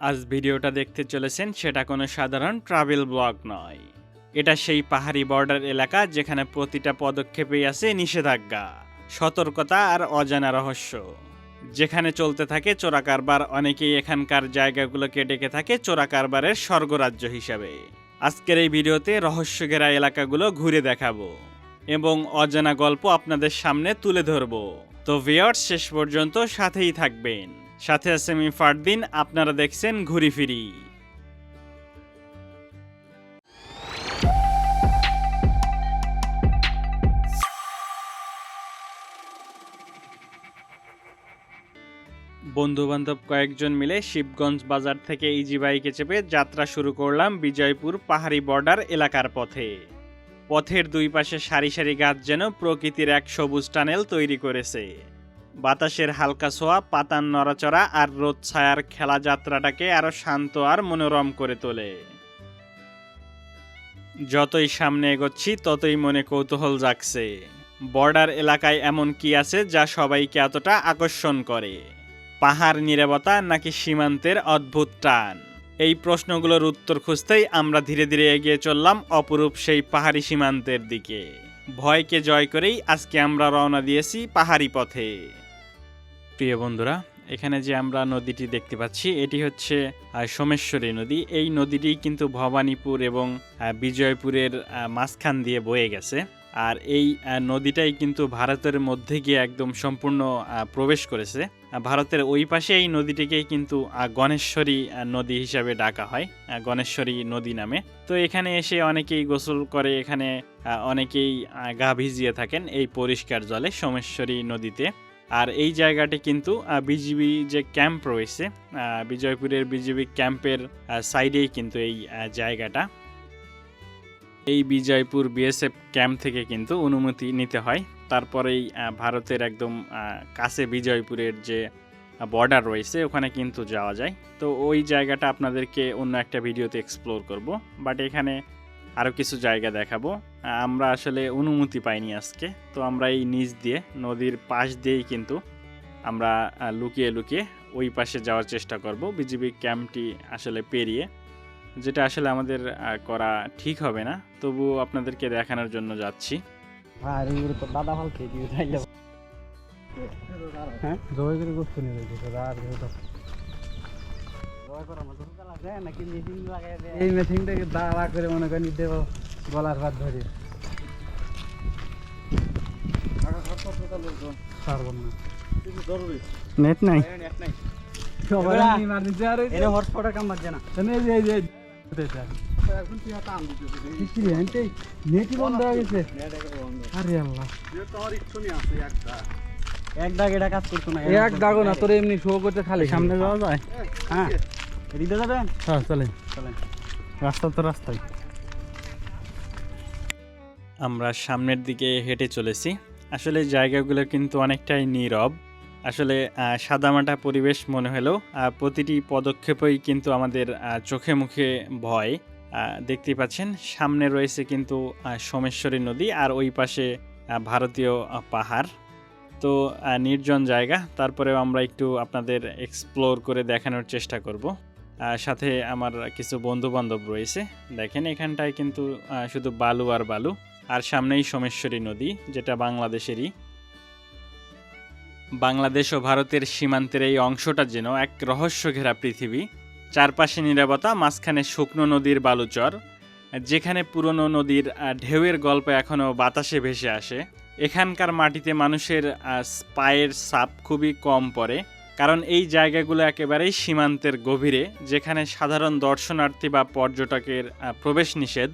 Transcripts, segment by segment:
আজ ভিডিওটা দেখতে চলেছেন, সেটা কোনো সাধারণ ট্রাভেল ব্লগ নয়। এটা সেই পাহাড়ি বর্ডার এলাকা যেখানে প্রতিটা পদক্ষেপেই আছে নিষেধাজ্ঞা, সতর্কতা আর অজানা রহস্য। যেখানে চলতে থাকে চোরা কারবার, অনেকেই এখানকার জায়গাগুলোকে ডেকে থাকে চোরা কারবারের স্বর্গরাজ্য হিসাবে। আজকের এই ভিডিওতে রহস্য ঘেরা এলাকাগুলো ঘুরে দেখাবো এবং অজানা গল্প আপনাদের সামনে তুলে ধরবো। তো ভিয়ার্স শেষ পর্যন্ত সাথেই থাকবেন। সাথে আছে আমি ফারদিন, আপনারা দেখছেন ঘুরি ফিরি। বন্ধু বান্ধব কয়েকজন মিলে শিবগঞ্জ বাজার থেকে ইজি বাইকে চেপে যাত্রা শুরু করলাম বিজয়পুর পাহাড়ি বর্ডার এলাকার পথে। পথের দুই পাশে সারি সারি গাছ যেন প্রকৃতির এক সবুজ টানেল তৈরি করেছে। বাতাসের হালকা ছোঁয়া, পাতার নড়াচড়া আর রোদ ছায়ার খেলা যাত্রাটাকে আরও শান্ত আর মনোরম করে তোলে। যতই সামনে এগোচ্ছি, ততই মনে কৌতূহল জাগছে। বর্ডার এলাকায় এমন কি আছে যা সবাইকে এতটা আকর্ষণ করে? পাহাড় নিরাপত্তা নাকি সীমান্তের অদ্ভুত টান? এই প্রশ্নগুলোর উত্তর খুঁজতেই আমরা ধীরে ধীরে এগিয়ে চললাম অপরূপ সেই পাহাড়ি সীমান্তের দিকে। ভয়কে জয় করেই আজকে আমরা রওনা দিয়েছি পাহাড়ি পথে। প্রিয় বন্ধুরা, এখানে যে আমরা নদীটি দেখতে পাচ্ছি, এটি হচ্ছে সোমেশ্বরী নদী। এই নদীটি কিন্তু ভবানীপুর এবং বিজয়পুরের মাঝখান দিয়ে বয়ে গেছে। আর এই নদীটাই কিন্তু ভারতের মধ্যে গিয়ে একদম সম্পূর্ণ প্রবেশ করেছে। ভারতের ওই পাশে এই নদীটিকেই কিন্তু গণেশ্বরী নদী হিসাবে ডাকা হয় গণেশ্বরী নদী নামে। তো এখানে এসে অনেকেই গোসল করে, এখানে অনেকেই গা ভিজিয়ে থাকেন এই পরিষ্কার জলে সোমেশ্বরী নদীতে। আর এই জায়গাটি কিন্তু বিজিবি যে ক্যাম্প রয়েছে বিজয়পুরের বিজিবি ক্যাম্পের সাইডেই কিন্তু এই জায়গাটা। এই বিজয়পুর বিএসএফ ক্যাম্প থেকে কিন্তু অনুমতি নিতে হয়। তারপরেই ভারতের একদম কাছে বিজয়পুরের যে বর্ডার রয়েছে, ওখানে কিন্তু যাওয়া যায়। তো ওই জায়গাটা আপনাদেরকে অন্য একটা ভিডিওতে এক্সপ্লোর করব। বাট এখানে আরও কিছু জায়গা দেখাবো। আমরা আসলে অনুমতি পাইনি আজকে তো আমরা এই নিচ দিয়ে নদীর পাশ দিয়েই কিন্তু আমরা লুকিয়ে লুকিয়ে ওই পাশে যাওয়ার চেষ্টা করব। বিজিবি ক্যাম্পটি আসলে পেরিয়ে যেটা আসলে আমাদের করা ঠিক হবে না। তবু আপনাদেরকে দেখানোর জন্য যাচ্ছি। আর এগুলো তো দাদা ভালো খেয়ে দিয়ে তাইলে হ্যাঁ? করে এই মেশিনটাকে দাঁড়া করে মনে করেন দেব গলার ভাত ধরে। নেট নাই। হয়ে এক দাগ। এটা কাজ করতো না এক দাগও না তোর এমনি শো করতে খালি সামনে যাওয়া যায়? হ্যাঁ এদিকে যাবেন? হ্যাঁ চলে চলেন। রাস্তা তো রাস্তায় আমরা সামনের দিকে হেঁটে চলেছি। আসলে জায়গাগুলো কিন্তু অনেকটাই নীরব। আসলে সাদামাটা পরিবেশ মনে হলেও প্রতিটি পদক্ষেপই কিন্তু আমাদের চোখে মুখে ভয়। আহ, দেখতেই পাচ্ছেন সামনে রয়েছে কিন্তু সোমেশ্বরী নদী আর ওই পাশে ভারতীয় পাহাড়। তো নির্জন জায়গা তারপরেও আমরা একটু আপনাদের এক্সপ্লোর করে দেখানোর চেষ্টা করব। সাথে আমার কিছু বন্ধু বান্ধব রয়েছে। দেখেন এখানটায় কিন্তু শুধু বালু আর বালু, আর সামনেই সোমেশ্বরী নদী, যেটা বাংলাদেশেরই। বাংলাদেশ ও ভারতের সীমান্তের এই অংশটা যেন এক রহস্য ঘেরা পৃথিবী। চারপাশে নিরাপত্তা, মাঝখানে শুকনো নদীর বালুচর, যেখানে পুরনো নদীর ঢেউয়ের গল্প এখনও বাতাসে ভেসে আসে। এখানকার মাটিতে মানুষের পায়ের ছাপ খুবই কম পড়ে। কারণ এই জায়গাগুলো একেবারেই সীমান্তের গভীরে, যেখানে সাধারণ দর্শনার্থী বা পর্যটকের প্রবেশ নিষেধ।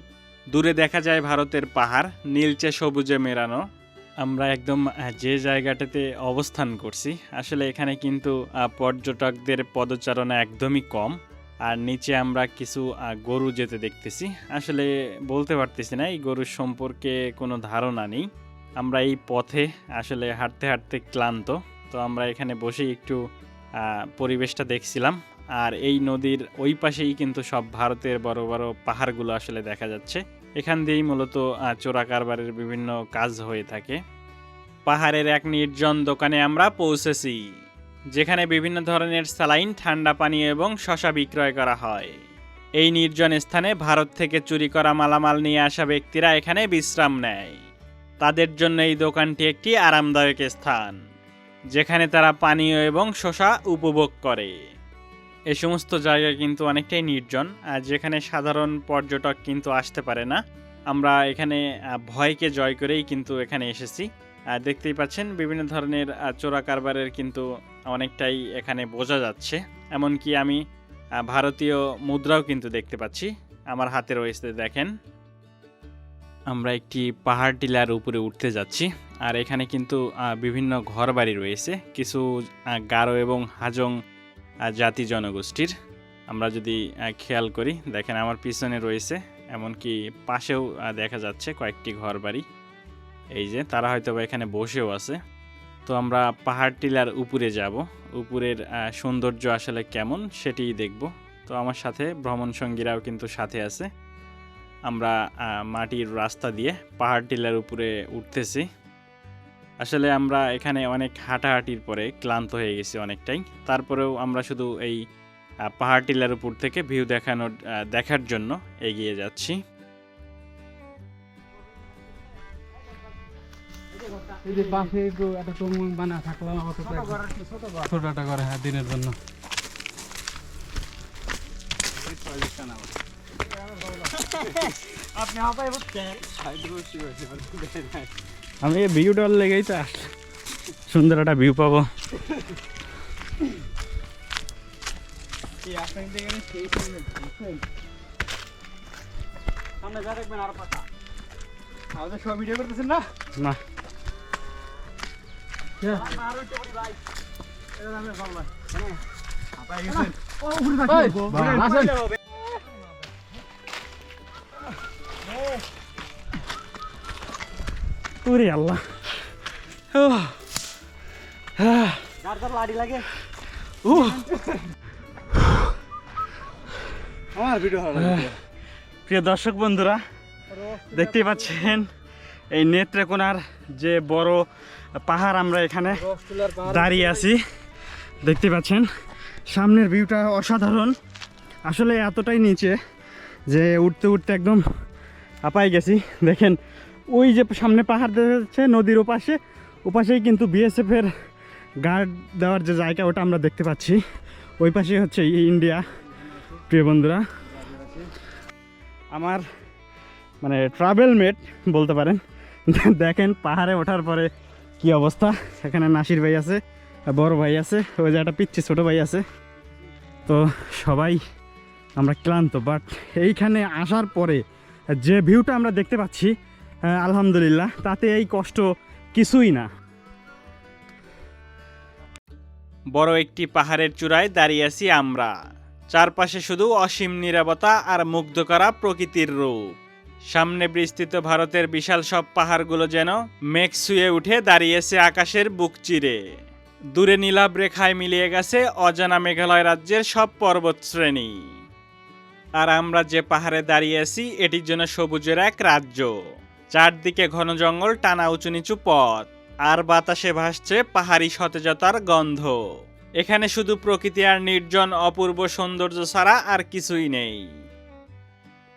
দূরে দেখা যায় ভারতের পাহাড়, নীলচে সবুজে মেরানো। আমরা একদম যে জায়গাটাতে অবস্থান করছি, আসলে এখানে কিন্তু পর্যটকদের পদচারণা একদমই কম। আর নিচে আমরা কিছু গরু যেতে দেখতেছি। আসলে বলতে পারতেছি না, এই গরুর সম্পর্কে কোনো ধারণা নেই। আমরা এই পথে আসলে হাঁটতে হাঁটতে ক্লান্ত। তো আমরা এখানে বসেই একটু পরিবেশটা দেখছিলাম। আর এই নদীর ওই পাশেই কিন্তু সব ভারতের বড় বড় পাহাড়গুলো আসলে দেখা যাচ্ছে। এখান দিয়েই মূলত চোরা কারবারের বিভিন্ন কাজ হয়ে থাকে। পাহাড়ের এক নির্জন দোকানে আমরা পৌঁছেছি, যেখানে বিভিন্ন ধরনের স্যালাইন, ঠান্ডা পানি এবং শশা বিক্রয় করা হয়। এই নির্জন স্থানে ভারত থেকে চুরি করা মালামাল নিয়ে আসা ব্যক্তিরা এখানে বিশ্রাম নেয়। তাদের জন্য এই দোকানটি একটি আরামদায়ক স্থান। যেখানে তারা পানীয় এবং শশা উপভোগ করে। এ সমস্ত জায়গা কিন্তু অনেকটাই নির্জন, আর যেখানে সাধারণ পর্যটক কিন্তু আসতে পারে না, আমরা এখানে ভয়কে জয় করেই কিন্তু এখানে এসেছি। আর দেখতেই পাচ্ছেন বিভিন্ন ধরনের চোরা কারবারের কিন্তু অনেকটাই এখানে বোঝা যাচ্ছে। এমনকি আমি ভারতীয় মুদ্রাও কিন্তু দেখতে পাচ্ছি, আমার হাতে রয়েছে দেখেন। আমরা একটি পাহাড় টিলার উপরে উঠতে যাচ্ছি। আর এখানে কিন্তু বিভিন্ন ঘরবাড়ি রয়েছে। কিছু গারো এবং হাজং জাতি জনগোষ্ঠীর। আমরা যদি খেয়াল করি, দেখেন আমার পিছনে রয়েছে, এমনকি পাশেও দেখা যাচ্ছে কয়েকটি ঘরবাড়ি। এই যে, তারা হয়তো এখানে বসেও আছে। তো আমরা পাহাড় টিলার উপরে যাব। উপরের সৌন্দর্য আসলে কেমন সেটিই দেখব। তো আমার সাথে ভ্রমণ সঙ্গীরাও কিন্তু সাথে আছে। আমরা মাটির রাস্তা দিয়ে পাহাড় টিলার উপরে উঠতেছি। আসলে আমরা এখানে অনেক হাঁটাহাঁটির পরে ক্লান্ত হয়ে গেছি অনেকটাই। তারপরেও আমরা শুধু এই পাহাড় টিলার উপর থেকে ভিউ দেখানোর দেখার জন্য এগিয়ে যাচ্ছি। এই যে পাশে একটা টুমুল বানা থাকলাম ছোট একটা করে হ্যাঁ দিনের জন্য। আমি এই ভিউটার লেগেই তো সুন্দর একটা ভিউ পাবো সামনে যা দেখবেন আর পাতা আমাদের সব ভিডিও করতেছেন না না ওরে আল্লাহ। লাড়ি লাগে। আমার ভিডিও প্রিয় দর্শক বন্ধুরা দেখতেই পাচ্ছেন এই নেত্রকোনার যে বড় পাহাড় আমরা এখানে দাঁড়িয়ে আছি দেখতে পাচ্ছেন সামনের ভিউটা অসাধারণ। আসলে এতটাই নিচে যে উঠতে উঠতে একদম আপাই গেছি। দেখেন, ওই যে সামনে পাহাড় দেখা যাচ্ছে, নদীর ওপাশে। ওপাশেই কিন্তু বিএসএফের গার্ড দেওয়ার যে জায়গা, ওটা আমরা দেখতে পাচ্ছি। ওই পাশে হচ্ছে ইন্ডিয়া। প্রিয় বন্ধুরা, আমার মানে ট্রাভেল মেট বলতে পারেন। দেখেন, পাহাড়ে ওঠার পরে কি অবস্থা। সেখানে নাসির ভাই আছে, বড় ভাই আছে, ওই যে একটা পিচ্ছি ছোটো ভাই আছে। তো সবাই আমরা ক্লান্ত বাট এইখানে আসার পরে যে ভিউটা আমরা দেখতে পাচ্ছি আলহামদুলিল্লাহ, তাতে এই কষ্ট কিছুই না। বড় একটি পাহাড়ের চূড়ায় দাঁড়িয়ে আছি আমরা। চারপাশে শুধু অসীম নিরাপত্তা আর মুগ্ধ করা প্রকৃতির রূপ। সামনে বিস্তৃত ভারতের বিশাল সব পাহাড়গুলো যেন মেঘ শুয়ে উঠে দাঁড়িয়েছে আকাশের বুক চিরে। দূরে নীলাভ রেখায় মিলিয়ে গেছে অজানা মেঘালয় রাজ্যের সব পর্বত শ্রেণি আর আমরা যে পাহাড়ে দাঁড়িয়ে আছি, এটির জন্য সবুজের এক রাজ্য। চারদিকে ঘন জঙ্গল, টানা উঁচু নিচু পথ। আর বাতাসে ভাসছে পাহাড়ি সতেজতার গন্ধ। এখানে শুধু প্রকৃতি আর নির্জন অপূর্ব সৌন্দর্য ছাড়া আর কিছুই নেই।